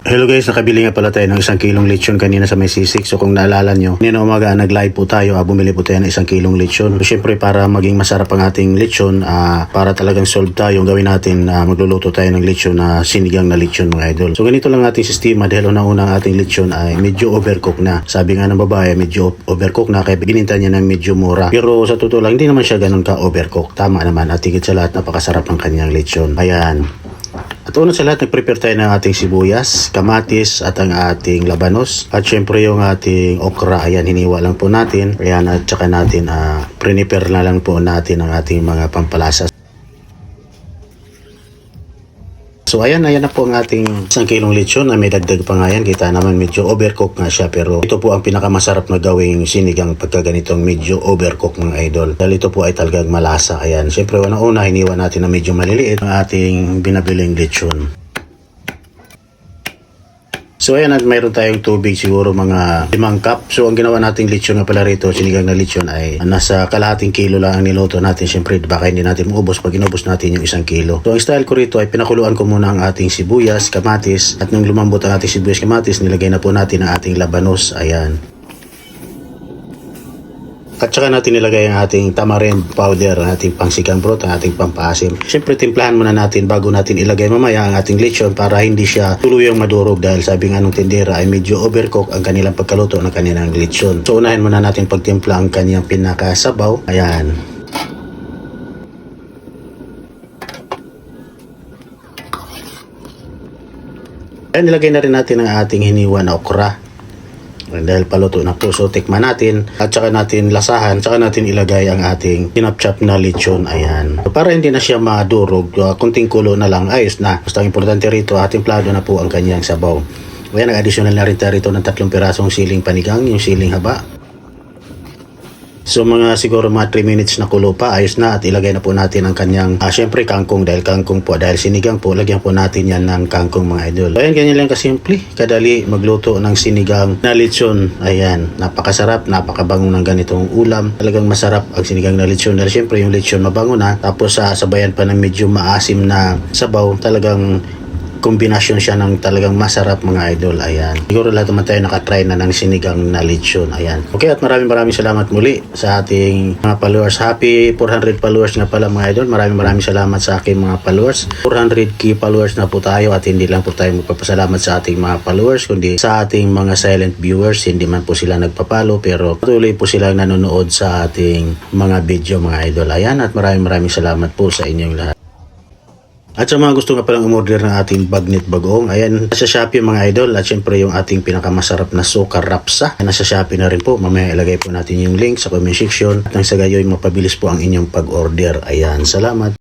Hello guys, nakabili nga pala tayo ng isang kilong lechon kanina sa may sisig. So kung naalala nyo, nina umaga nag-live po tayo, ah, bumili po tayo ng isang kilong lechon. So syempre para maging masarap ang ating lechon, ah, para talagang solve tayo, ang gawin natin, ah, magluluto tayo ng lechon na sinigang na lechon mga idol. So ganito lang ating sistema dahil unang-unang ating lechon ay medyo overcook na. Sabi nga ng babae, medyo overcook na kaya gininta niya ng medyo mura. Pero sa totoo lang, hindi naman siya ganun ka-overcook. Tama naman at higit sa lahat, napakasarap ng kanyang lechon. Ayan. At una sa lahat, nag-prepare tayo ng ating sibuyas, kamatis at ang ating labanos. At syempre yung ating okra, ayan, hiniwa lang po natin. Ayan, at saka natin, uh, prepare na lang po natin ang ating mga pampalasa. So ayan, ayan na po ang ating isang kilong lechon na may dagdag pa nga yan. Kita naman medyo overcook nga siya pero ito po ang pinakamasarap na gawing sinigang pagka ganitong medyo overcook mga idol. Dahil ito po ay talagang malasa. Ayan, syempre una-una hiniwa natin na medyo maliliit ang ating binabiling lechon. So ayan at mayroon tayong tubig siguro mga limang cup. So ang ginawa nating lechon nga pala rito, sinigang na lechon ay nasa kalahating kilo lang ang niluto natin. Siyempre baka hindi natin maubos pag inubos natin yung isang kilo. So ang style ko rito ay pinakuluan ko muna ang ating sibuyas, kamatis at nung lumambot ang ating sibuyas, kamatis nilagay na po natin ang ating labanos. Ayan. At saka natin nilagay ang ating tamarind powder, ang ating pangsikang broth, ang ating pampaasim. Siyempre, timplahan muna natin bago natin ilagay mamaya ang ating lechon para hindi siya tuluyang madurog dahil sabi nga nung tindera ay medyo overcook ang kanilang pagkaluto ng kanilang lechon. So, unahin muna natin pagtimpla ang kanyang pinakasabaw. Ayan. Ayan, nilagay na rin natin ang ating hiniwa na okra. Dahil paluto na po. So, tikman natin at saka natin lasahan, saka natin ilagay ang ating pinapchap na lechon. Ayan. So, para hindi na siya madurog, uh, kunting kulo na lang, ayos na. Basta importante rito, ating plado na po ang kanyang sabaw. Ayan, nag-additional na rin tayo rito ng tatlong pirasong siling panigang, yung siling haba. So mga siguro mga 3 minutes na kulo pa, ayos na at ilagay na po natin ang kanyang, ah, syempre kangkong dahil kangkong po, dahil sinigang po, lagyan po natin yan ng kangkong mga idol. Ayan, ganyan lang kasimple, kadali magluto ng sinigang na lechon. Ayan, napakasarap, napakabango ng ganitong ulam. Talagang masarap ang sinigang na lechon dahil syempre yung lechon mabango na, tapos sa sabayan pa ng medyo maasim na sabaw, talagang kombinasyon siya ng talagang masarap mga idol. Ayan. Siguro lahat naman tayo nakatry na ng sinigang na lechon. Ayan. Okay at maraming maraming salamat muli sa ating mga followers. Happy 400 followers nga pala mga idol. Maraming maraming salamat sa aking mga followers. 400 key followers na po tayo at hindi lang po tayo magpapasalamat sa ating mga followers kundi sa ating mga silent viewers. Hindi man po sila nagpapalo pero patuloy po silang nanonood sa ating mga video mga idol. Ayan at maraming maraming salamat po sa inyong lahat. At sa mga gusto nga palang umorder ng ating bagnet bagoong, ayan, nasa Shopee mga idol. At syempre yung ating pinakamasarap na suka rapsa, nasa Shopee na rin po. Mamaya ilagay po natin yung link sa comment section. At nang sa gayoy, mapabilis po ang inyong pag-order. Ayan, salamat.